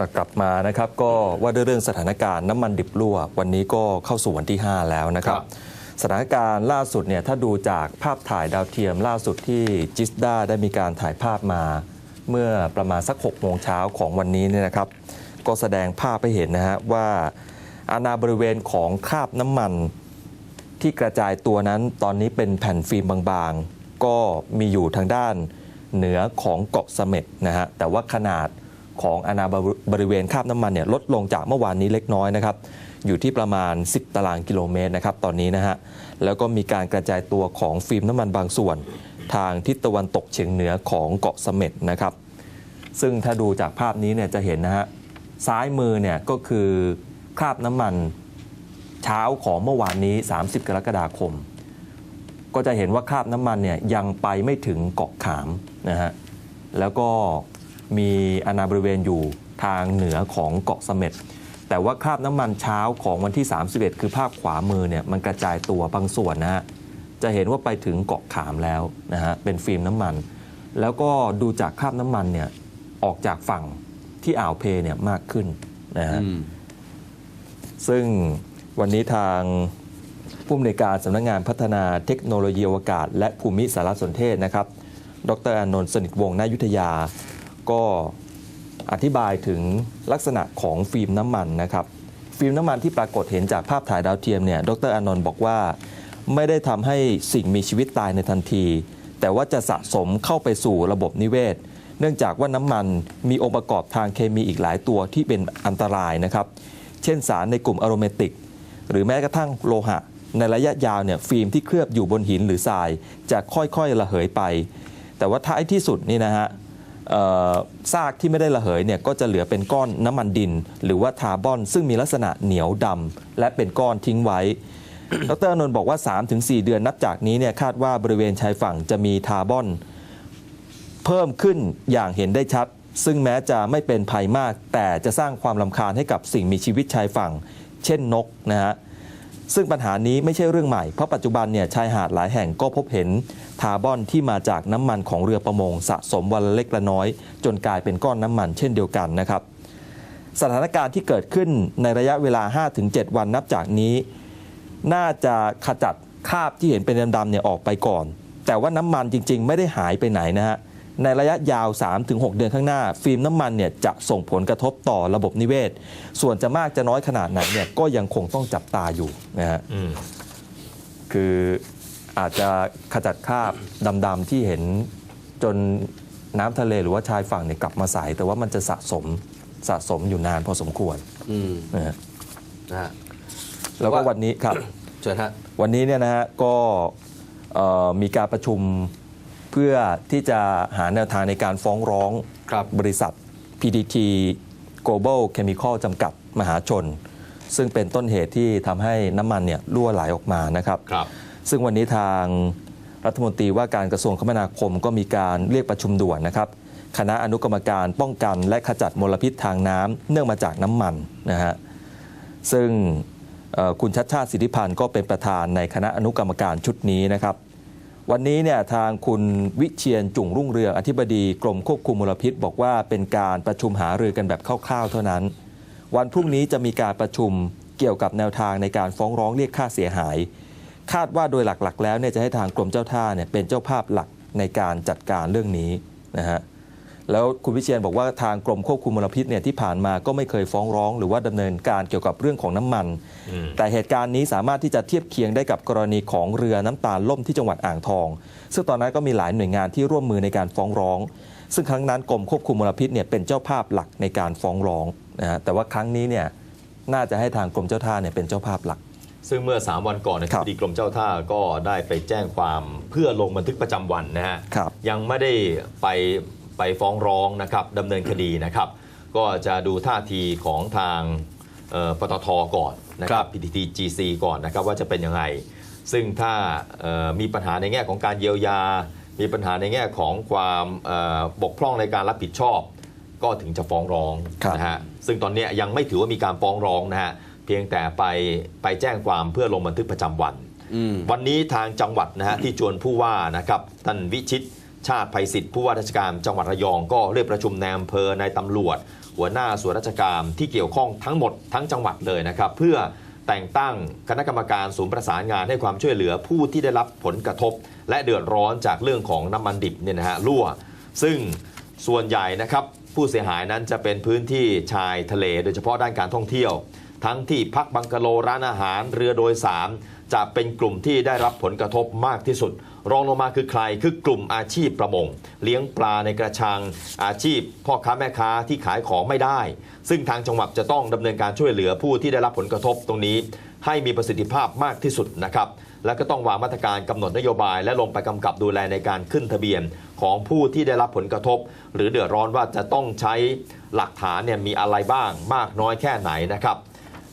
อะกลับมานะครับก็ว่าด้วยเรื่องสถานการณ์น้ำมันดิบรั่ว วันนี้ก็เข้าสู่วันที่ 5 แล้วนะครับครับ สถานการณ์ล่าสุดเนี่ยถ้าดูจากภาพถ่ายดาวเทียมล่าสุดที่จิสดาได้มีการถ่ายภาพมา เมื่อประมาณสัก6โมงเช้าของวันนี้เนี่ยนะครับ ก็แสดงภาพให้เห็นนะฮะว่าอาณาบริเวณของคราบน้ำมันที่กระจายตัวนั้นตอนนี้เป็นแผ่นฟิล์มบางๆ ก็มีอยู่ทางด้านเหนือของเกาะเสม็ดนะฮะแต่ว่าขนาด ของอาณาบริเวณคาบน้ำมันเนี่ยลดลงจากเมื่อวานนี้เล็กน้อยนะครับอยู่ที่ประมาณ 10 ตารางกิโลเมตรนะครับตอนนี้นะฮะแล้วก็มีการกระจายตัวของฟิล์มน้ำมันบางส่วน ทางทิศตะวันตกเฉียงเหนือของเกาะเสม็ดนะครับ ซึ่งถ้าดูจากภาพนี้เนี่ยจะเห็นนะฮะซ้ายมือเนี่ยก็คือคราบน้ำมันเช้าของเมื่อวานนี้ 30 กรกฎาคม ก็จะเห็นว่าคราบน้ำมันเนี่ยยังไปไม่ถึงเกาะขามนะฮะแล้วก็ มีอาณาบริเวณอยู่ทางเหนือของเกาะเสม็ดแต่ว่าคราบน้ำมันเช้าของวันที่ 31 คือภาพขวามือเนี่ยมันกระจายตัวบางส่วนนะฮะจะเห็นว่าไปถึงเกาะขามแล้วนะฮะเป็นฟิล์มน้ำมัน แล้วก็ดูจากคราบน้ำมันเนี่ยออกจากฝั่งที่อ่าวเพเนี่ยมากขึ้นนะฮะอืมซึ่งวันนี้ทางผู้อำนวยการสำนักงานพัฒนาเทคโนโลยีอวกาศ และภูมิสารสนเทศนะครับ ดรอานนท์สนิทวงศ์นายุทธยา ก็อธิบายถึงลักษณะของฟิล์มน้ำมันนะครับ ฟิล์มน้ำมันที่ปรากฏเห็นจากภาพถ่ายดาวเทียมเนี่ยดรอนนท์บอกว่า ไม่ได้ทำให้สิ่งมีชีวิตตายในทันที แต่ว่าจะสะสมเข้าไปสู่ระบบนิเวศ เนื่องจากว่าน้ำมันมีองค์ประกอบทางเคมีอีกหลายตัวที่เป็นอันตรายนะครับ เช่นสารในกลุ่มอะโรเมติก หรือแม้กระทั่งโลหะ ในระยะยาวเนี่ยฟิล์มที่เคลือบอยู่บนหินหรือทราย จะค่อยๆระเหยไป แต่ว่าท้ายที่สุดนี่นะฮะ ซากที่ไม่ได้ระเหยเนี่ยก็จะเหลือเป็นก้อนน้ำมันดิน หรือว่าทาร์บอน ซึ่งมีลักษณะเหนียวดำและเป็นก้อนทิ้งไว้ดรอนนท์บอกว่า 3-4 เดือนนับจากนี้เนี่ยคาดว่าบริเวณชายฝั่งจะมีทาร์บอน เพิ่มขึ้นอย่างเห็นได้ชัด ซึ่งแม้จะไม่เป็นภัยมาก แต่จะสร้างความลำคาญให้กับสิ่งมีชีวิตชายฝั่ง เช่นนกนะฮะ ซึ่งปัญหานี้ไม่ใช่เรื่องใหม่ เพราะปัจจุบันเนี่ยชายหาดหลายแห่งก็พบเห็นคาร์บอนที่มาจากน้ำมันของเรือประมงสะสมวันเล็กละน้อย จนกลายเป็นก้อนน้ำมันเช่นเดียวกันนะครับ สถานการณ์ที่เกิดขึ้นในระยะเวลา 5-7 วันนับจากนี้ น่าจะขจัดคราบที่เห็นเป็นดำๆเนี่ยออกไปก่อน แต่ว่าน้ำมันจริง ๆ ไม่ได้หายไปไหนนะฮะ ในระยะยาว 3-6 เดือนข้างหน้า ฟิล์มน้ำมันเนี่ยจะส่งผลกระทบต่อระบบนิเวศ ส่วนจะมากจะน้อยขนาดไหนเนี่ยก็ยังคงต้องจับตาอยู่นะฮะอืมคืออาจจะขจัดคราบดำๆที่เห็นจนน้ำทะเลหรือว่าชายฝั่งเนี่ยกลับมาใสแต่ว่ามันจะสะสมสะสมอยู่นานพอสมควรอืมนะฮะนะฮะ แล้วก็ว่า วันนี้ครับ เชิญฮะ วันนี้เนี่ยนะฮะก็เอ่อมีการประชุมเพื่อที่จะหาแนวทางในการฟ้องร้องครับบริษัท PTT Global Chemical จำกัดมหาชน ซึ่งเป็นต้นเหตุที่ทำให้น้ำมันเนี่ยรั่วไหลออกมานะครับครับ ซึ่งวันนี้ทางรัฐมนตรีว่าการกระทรวงคมนาคมก็มีการเรียกประชุมด่วนนะครับ คณะอนุกรรมการป้องกันและขจัดมลพิษทางน้ำเนื่องมาจากน้ำมันนะฮะซึ่งเอ่อคุณชัดชาติสิทธิพันธ์ก็เป็นประธานในคณะอนุกรรมการชุดนี้นะครับ วันนี้เนี่ยทางคุณวิเชียนจุ่งรุ่งเรืองอธิบดีกรมควบคุมมลพิษ บอกว่าเป็นการประชุมหารือกันแบบคร่าวๆ เท่านั้น วันพรุ่งนี้จะมีการประชุมเกี่ยวกับแนวทางในการฟ้องร้องเรียกค่าเสียหาย คาดว่าโดยหลักๆ แล้วเนี่ยจะให้ทางกรมเจ้าท่าเนี่ยเป็นเจ้าภาพหลักในการจัดการเรื่องนี้นะฮะ แล้วคุณวิเชียนบอกว่าทางกรมควบคุมมลพิษเนี่ยที่ผ่านมาก็ไม่เคยฟ้องร้อง หรือว่าดำเนินการเกี่ยวกับเรื่องของน้ำมันอืมแต่เหตุการณ์นี้สามารถที่จะเทียบเคียงได้กับกรณีของเรือน้ำตาลล่มที่จังหวัดอ่างทอง ซึ่งตอนนั้นก็มีหลายหน่วยงานที่ร่วมมือในการฟ้องร้อง ซึ่งครั้งนั้นกรมควบคุมมลพิษเนี่ยเป็นเจ้าภาพหลักในการฟ้องร้องนะฮะแต่ว่าครั้งนี้เนี่ยน่าจะให้ทางกรมเจ้าท่าเนี่ยเป็นเจ้าภาพหลักซึ่งเมื่อ 3 วันก่อนนะคครัรับบดีกรมเจ้าท่าก็ได้ไปแจ้งความเพื่อลงบันทึกประจำวันนะฮะครับยังไม่ได้ไป ไปฟ้องร้องนะครับดำเนินคดีนะครับ ก็จะดูท่าทีของทางเอ่อปตทก่อนนะครับ PTT GC ก่อนนะครับว่าจะเป็นยังไง ซึ่งถ้าเอ่อมีปัญหาในแง่ของการเยียวยา มีปัญหาในแง่ของความเอ่อบกพร่องในการรับผิดชอบ ก็ถึงจะฟ้องร้องครับนะฮะซึ่งตอนเนี้ยยังไม่ถือว่ามีการฟ้องร้องนะฮะเพียงแต่ไปไปแจ้งความเพื่อลงบันทึกประจำวัน วันนี้ทางจังหวัดนะฮะที่จวนผู้ว่านะครับท่านวิชิต ชาติภัยศิษย์ผู้ว่าราชการจังหวัดระยองก็เรียกประชุมในอำเภอนายตำรวจ หัวหน้าส่วนราชการที่เกี่ยวข้องทั้งหมดทั้งจังหวัดเลยนะครับเพื่อแต่งตั้งคณะกรรมการศูนย์ประสานงานให้ความช่วยเหลือผู้ที่ได้รับผลกระทบ และเดือดร้อนจากเรื่องของน้ำมันดิบเนี่ยนะฮะรั่ว ซึ่งส่วนใหญ่นะครับผู้เสียหายนั้นจะเป็นพื้นที่ชายทะเล โดยเฉพาะด้านการท่องเที่ยว ทั้งที่พักบังกะโลร้านอาหารเรือโดยสารจะเป็นกลุ่มที่ได้รับผลกระทบมากที่สุด รองลงมาคือใครคือกลุ่มอาชีพประมง เลี้ยงปลาในกระชัง อาชีพพ่อค้าแม่ค้าที่ขายของไม่ได้ ซึ่งทางจังหวัดจะต้องดำเนินการช่วยเหลือผู้ที่ได้รับผลกระทบตรงนี้ ให้มีประสิทธิภาพมากที่สุดนะครับและก็ต้องวางมาตรการกำหนดนโยบาย และลงไปกำกับดูแลในการขึ้นทะเบียนของผู้ที่ได้รับผลกระทบ หรือเดือดร้อนว่าจะต้องใช้หลักฐานเนี่ยมีอะไรบ้างมากน้อยแค่ไหนนะครับ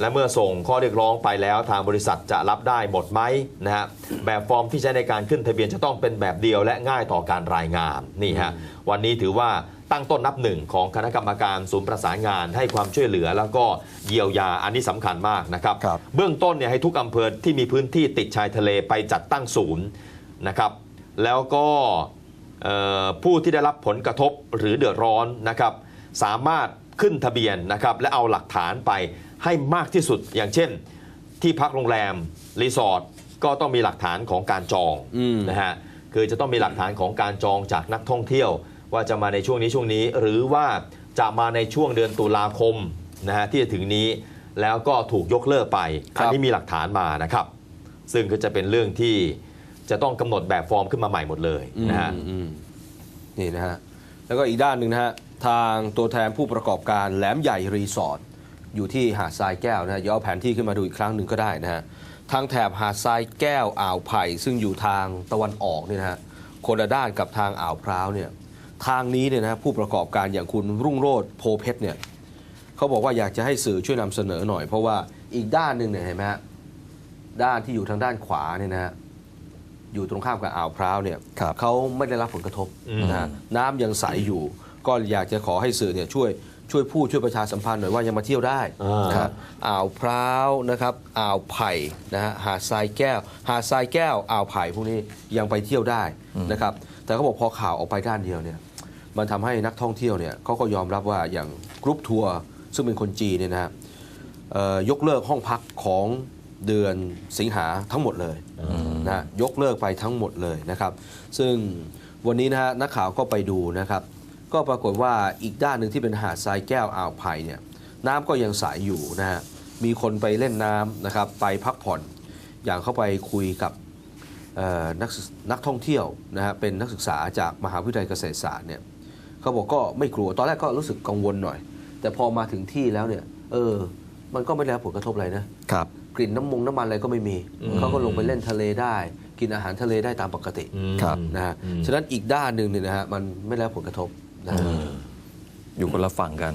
และเมื่อส่งข้อเรียกร้องไปแล้วทางบริษัทจะรับได้หมดไหมนะฮะแบบฟอร์มที่ใช้ในการขึ้นทะเบียนจะต้องเป็นแบบเดียวและง่ายต่อการรายงานนี่ฮะวันนี้ถือว่าตั้งต้นนับหนึ่งของคณะกรรมการศูนย์ประสานงานให้ความช่วยเหลือแล้วก็เยียวยาอันนี้สำคัญมากนะครับครับเบื้องต้นเนี่ยให้ทุกอำเภอที่มีพื้นที่ติดชายทะเลไปจัดตั้งศูนย์นะครับแล้วก็เอ่อผู้ที่ได้รับผลกระทบหรือเดือดร้อนนะครับสามารถขึ้นทะเบียนนะครับและเอาหลักฐานไป ให้มากที่สุดอย่างเช่น ที่พักโรงแรมรีสอร์ทก็ต้องมีหลักฐานของการจองอืมนะฮะคือจะต้องมีหลักฐานของการจองจากนักท่องเที่ยว ว่าจะมาในช่วงนี้ช่วงนี้ หรือว่าจะมาในช่วงเดือนตุลาคมนะฮะที่จะถึงนี้แล้วก็ถูกยกเลิกไปครับอันนี้มีหลักฐานมานะครับ ซึ่งก็จะเป็นเรื่องที่จะต้องกำหนดแบบฟอร์มขึ้นมาใหม่หมดเลยนะฮะอืมอืมนี่นะฮะแล้วก็อีกด้านหนึ่งนะฮะทางตัวแทนผู้ประกอบการแหลมใหญ่รีสอร์ท อยู่ที่หาดทรายแก้วนะฮะย้อนแผนที่ขึ้นมาดูอีกครั้งหนึ่งก็ได้นะฮะทางแถบหาดทรายแก้วอ่าวไผ่ซึ่งอยู่ทางตะวันออกเนี่ยนะฮะคนละด้านกับทางอ่าวพร้าวเนี่ยทางนี้เนี่ยนะฮะผู้ประกอบการอย่างคุณรุ่งโรจน์โพเพชรเนี่ยเขาบอกว่าอยากจะให้สื่อช่วยนำเสนอหน่อย เพราะว่าอีกด้านหนึ่งเนี่ยเห็นไหมฮะด้านที่อยู่ทางด้านขวาเนี่ยนะฮะอยู่ตรงข้ามกับอ่าวพร้าวเนี่ยครับเขาไม่ได้รับผลกระทบอืม นะฮะน้ำยังใสอยู่ ก็อยากจะขอให้สื่อเนี่ยช่วย ช่วยพูดช่วยประชาสัมพันธ์หน่อยว่ายังมาเที่ยวได้อ่าครับอ่าวพร้าวนะครับอ่าวไผ่นะฮะหาดทรายแก้ว หาดทรายแก้วอ่าวไผ่พวกนี้ยังไปเที่ยวได้นะครับแต่เขาบอกพอข่าวออกไปด้านเดียวเนี่ยมันทำให้นักท่องเที่ยวเนี่ยเขาก็ยอมรับว่าอย่างกรุ๊ปทัวร์ซึ่งเป็นคนจีนเนี่ยนะฮะเอ่อยกเลิกห้องพักของเดือนสิงหาทั้งหมดเลยนะฮะยกเลิกไปทั้งหมดเลยนะครับ ซึ่งวันนี้นะฮะนักข่าวก็ไปดูนะครับ ก็ปรากฏว่าอีกด้านหนึ่งที่เป็นหาดทรายแก้วอ่าวไผ่เนี่ยน้ำก็ยังใสอยู่นะฮะมีคนไปเล่นน้ำนะครับไปพักผ่อนอย่างเข้าไปคุยกับเอ่อนักศึกนักท่องเที่ยวนะฮะเป็นนักศึกษาจากมหาวิทยาลัยเกษตรศาสตร์เนี่ยเขาบอกก็ไม่กลัวตอนแรกก็รู้สึกกังวลหน่อย แต่พอมาถึงที่แล้วเนี่ยเออมันก็ไม่ได้รับผลกระทบอะไรนะครับกลิ่นน้ำมงน้ำมันอะไรก็ไม่มีอืมเขาก็ลงไปเล่นทะเลได้ กินอาหารทะเลได้ตามปกติอืมครับนะฮะอืมฉะนั้นอีกด้านหนึ่งเนี่ยนะฮะมันไม่ได้รับผลกระทบ นะฮะอยู่คนละฝั่งกัน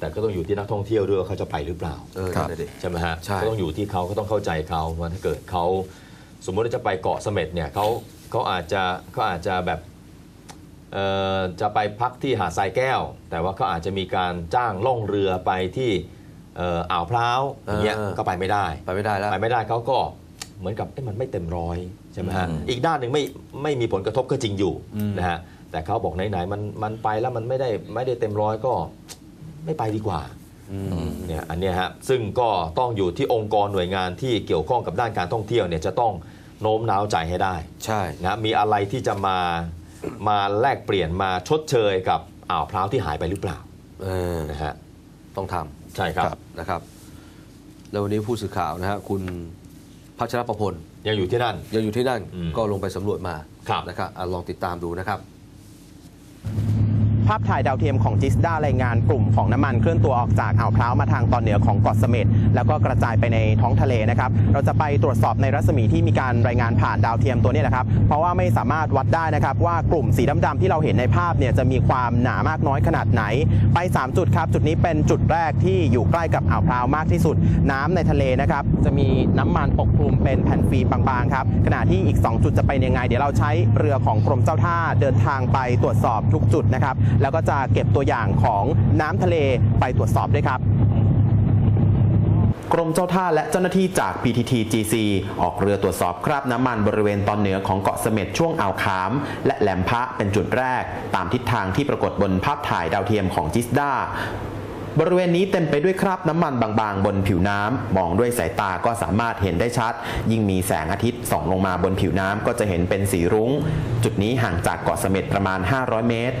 แต่ก็ต้องอยู่ที่นักท่องเที่ยวด้วยว่าเขาจะไปหรือเปล่าเออครับนั่นน่ะดิใช่ไหมฮะใช่ ก็ต้องอยู่ที่เขาก็ต้องเข้าใจเขาว่าถ้าเกิดเขาสมมติว่าจะไปเกาะเสม็ดเนี่ยเขาเขาอาจจะเขาอาจจะแบบเอ่อจะไปพักที่หาดทรายแก้ว แต่ว่าเขาอาจจะมีการจ้างล่องเรือไปที่เอ่ออ่าวพร้าวอย่างเงี้ยก็ไปไม่ได้ ไปไม่ได้แล้ว ไปไม่ได้เขาก็เหมือนกับเอ๊ะมันไม่เต็มร้อยใช่ไหมฮะอืมอีกด้านหนึ่งไม่ไม่มีผลกระทบก็จริงอยู่อืมนะฮะ แต่เขาบอกไหนๆมันมันไปแล้วมันไม่ได้ไม่ได้เต็มร้อยก็ไม่ไปดีกว่าอืมเนี่ยอันเนี้ยฮะซึ่งก็ต้องอยู่ที่องค์กรหน่วยงานที่เกี่ยวข้องกับด้านการท่องเที่ยวเนี่ยจะต้องโน้มน้าวใจให้ได้ ใช่นะมีอะไรที่จะมามาแลกเปลี่ยนมาชดเชยกับอ่าวพร้าวที่หายไปหรือเปล่าเออนะฮะต้องทใช่ครับครับำนะครับ แล้ววันนี้ผู้สื่อข่าวนะฮะคุณพัชรประพลยังอยู่ที่นั่นยังอยู่ที่นั่นอืมก็ลงไปสำรวจมาครับนะครับอะลองติดตามดูนะครับ ภาพถ่ายดาวเทียมของจิสดารายงานกลุ่มของน้ำมันเคลื่อนตัวออกจากอ่าวพร้าวมาทางตอนเหนือของเกาะเสม็ดแล้วก็กระจายไปในท้องทะเลนะครับ เราจะไปตรวจสอบในรัศมีที่มีการรายงานผ่านดาวเทียมตัวนี้แหละครับ เพราะว่าไม่สามารถวัดได้นะครับว่ากลุ่มสีดำๆที่เราเห็นในภาพเนี่ยจะมีความหนามากน้อยขนาดไหน ไป 3 จุดครับ จุดนี้เป็นจุดแรกที่อยู่ใกล้กับอ่าวพร้าวมากที่สุด น้ำในทะเลนะครับจะมีน้ำมันปกคลุมเป็นแผ่นฟิล์มบางๆครับขณะที่อีก 2 จุดจะเป็นยังไง เดี๋ยวเราใช้เรือของกรมเจ้าท่าเดินทางไปตรวจสอบทุกจุดนะครับแล้วก็จะเก็บตัวอย่างของน้ำทะเลไปตรวจสอบด้วยครับกรมเจ้าท่าและเจ้าหน้าที่จาก PTT GC ออกเรือตรวจสอบคราบน้ำมันบริเวณตอนเหนือของเกาะเสม็ดช่วงอ่าวขาม และแหลมพระเป็นจุดแรก ตามทิศทางที่ปรากฏบนภาพถ่ายดาวเทียมของจิสดาบริเวณนี้เต็มไปด้วยคราบน้ำมันบางๆ บนผิวน้ำมองด้วยสายตาก็สามารถเห็นได้ชัด ยิ่งมีแสงอาทิตย์ส่องลงมาบนผิวน้ำก็จะเห็นเป็นสีรุง้ง จุดนี้ห่างจากเกาะเสม็ดประมาณ 500 เมตร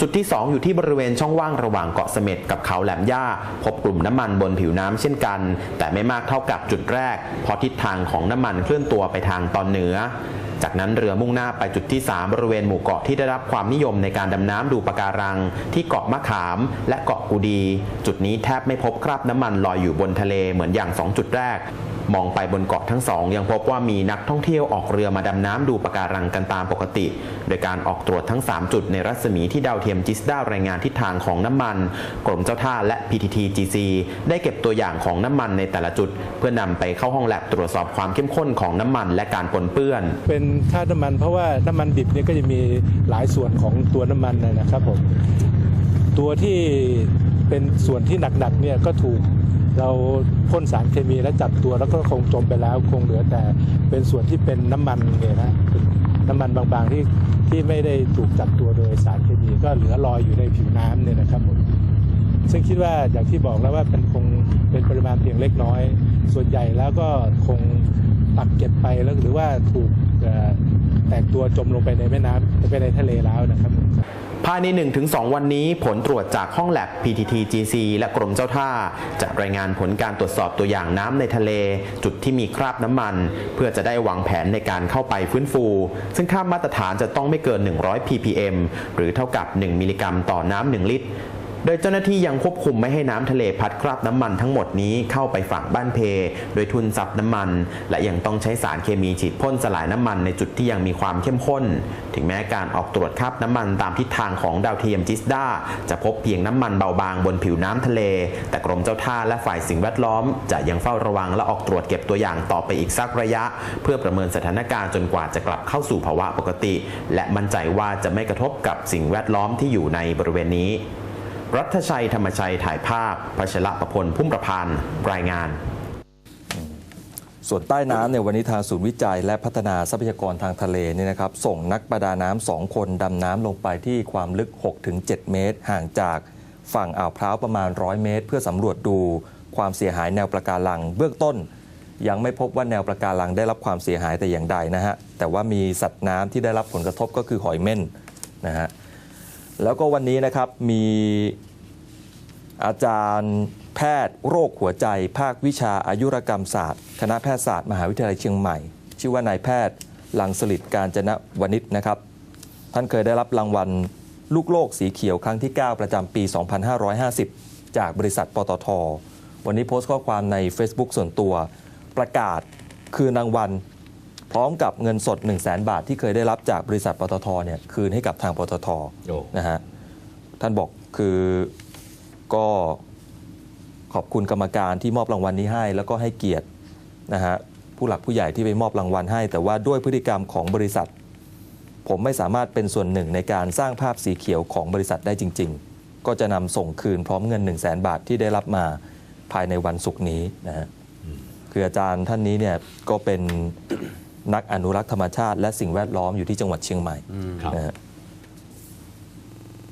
จุดที่ 2 อยู่ที่บริเวณช่องว่างระหว่างเกาะเสม็ดกับเขาแหลมย่า พบกลุ่มน้ำมันบนผิวน้ำเช่นกัน แต่ไม่มากเท่ากับจุดแรก เพราะทิศทางของน้ำมันเคลื่อนตัวไปทางตอนเหนือ จากนั้นเรือมุ่งหน้าไปจุดที่ 3 บริเวณหมู่เกาะที่ได้รับความนิยมในการดำน้ำดูปะการัง ที่เกาะมะขาม และเกาะกูดี จุดนี้แทบไม่พบคราบน้ำมันลอยอยู่บนทะเลเหมือนอย่าง 2 จุดแรกมองไปบนเกาะทั้งสองยังพบว่ามีนักท่องเที่ยวออกเรือมาดำน้ำดูปะการังกันตามปกติ โดยการออกตรวจทั้ง 3 จุดในรัศมีที่ดาวเทียมจิสดารายงานทิศทางของน้ำมัน กรมเจ้าท่าและ PTT GC ได้เก็บตัวอย่างของน้ำมันในแต่ละจุด เพื่อนำไปเข้าห้องแลบตรวจสอบความเข้มข้นของน้ำมันและการปนเปื้อน เป็นค่าน้ำมัน เพราะว่าน้ำมันดิบเนี่ยก็จะมีหลายส่วนของตัวน้ำมันนะครับผมตัวที่เป็นส่วนที่หนักๆเนี่ยก็ถูกเราพ่นสารเคมีและจับตัวแล้วก็คงจมไปแล้วคงเหลือแต่เป็นส่วนที่เป็นน้ำมันเนี่ยนะน้ำมันบางๆที่ที่ไม่ได้ถูกจับตัวโดยสารเคมีก็เหลือลอยอยู่ในผิวน้ำเนี่ยนะครับผมซึ่งคิดว่าอย่างที่บอกแล้วว่าเป็นคงเป็นปริมาณเพียงเล็กน้อย ส่วนใหญ่แล้วก็คงตักเก็บไปแล้วหรือว่าถูก แตกตัวจมลงไปในแม่น้ำไปในทะเลแล้วนะครับภายใน 1-2 วันนี้ผลตรวจจากห้องแลบ PTT GC และกรมเจ้าท่า จะรายงานผลการตรวจสอบตัวอย่างน้ำในทะเล จุดที่มีคราบน้ำมัน เพื่อจะได้วางแผนในการเข้าไปฟื้นฟู ซึ่งค่ามาตรฐานจะต้องไม่เกิน 100 ppm หรือเท่ากับ 1 มิลลิกรัมต่อน้ำ1ลิตร โดยเจ้าหน้าที่ยังควบคุมไม่ให้น้ำทะเลพัดคราบน้ำมันทั้งหมดนี้เข้าไปฝั่งบ้านเพ โดยทุนซับน้ำมัน และยังต้องใช้สารเคมีฉีดพ่นสลายน้ำมันในจุดที่ยังมีความเข้มข้น ถึงแม้การออกตรวจคราบน้ำมันตามทิศทางของดาวเทียมจิสดาจะพบเพียงน้ำมันเบาบางบนผิวน้ำทะเล แต่กรมเจ้าท่าและฝ่ายสิ่งแวดล้อม จะยังเฝ้าระวังและออกตรวจเก็บตัวอย่างต่อไปอีกสักระยะ เพื่อประเมินสถานการณ์จนกว่าจะกลับเข้าสู่ภาวะปกติ และมั่นใจว่าจะไม่กระทบกับสิ่งแวดล้อมที่อยู่ในบริเวณนี้ รัฐชัยธรรมชัยถ่ายภาพพัชระประพลพุ่มประพันธ์รายงานส่วนใต้น้ำเนี่ยวันนี้ทางศูนย์วิจัยและพัฒนาทรัพยากรทางทะเลเนี่ยนะครับส่งนักประดาน้ำสองคนดำน้ำลงไปที่ความลึก 6-7 เมตร ห่างจากฝั่งอ่าวพร้าวประมาณ 100 เมตร เพื่อสำรวจดูความเสียหายแนวประการัง เบื้องต้น ยังไม่พบว่าแนวประการังได้รับความเสียหายแต่อย่างใดนะฮะแต่ว่ามีสัตว์น้ำที่ได้รับผลกระทบก็คือหอยเม่นนะฮะ แล้วก็วันนี้นะครับมีอาจารย์แพทย์โรคหัวใจ ภาควิชาอายุรกรรมศาสตร์ คณะแพทยศาสตร์มหาวิทยาลัยเชียงใหม่ ชื่อว่านายแพทย์ลังสลิดการจนะวณิชนะครับ ท่านเคยได้รับรางวัลลูกโลกสีเขียวครั้งที่ 9 ประจำปี 2550 จากบริษัทปตท วันนี้โพสต์ข้อความใน Facebook ส่วนตัวประกาศคืนรางวัล พร้อมกับเงินสด 1 0 0 0 0แบาทที่เคยได้รับจากบริษัทปตทเนี่ยคืนให้กับทางปตทโอ้นะฮะท่านบอกคือก็ขอบคุณกรรมการที่มอบรางวัลนี้ให้ แล้วก็ให้เกียรตินะฮะผู้หลักผู้ใหญ่ที่ไปมอบรางวัลให้ แต่ว่าด้วยพฤติกรรมของบริษัท ผมไม่สามารถเป็นส่วนหนึ่งในการสร้างภาพสีเขียวของบริษัทได้จริง ๆ ก็จะนำส่งคืนพร้อมเงิน 1 0 0 0 0แบาทที่ได้รับมาภายในวันศุกร์นี้นะฮะคืออาจารย์ท่านนี้เนี่ยก็เป็น นักอนุรักษ์ธรรมชาติและสิ่งแวดล้อมอยู่ที่จังหวัดเชียงใหม่ครับนะฮะ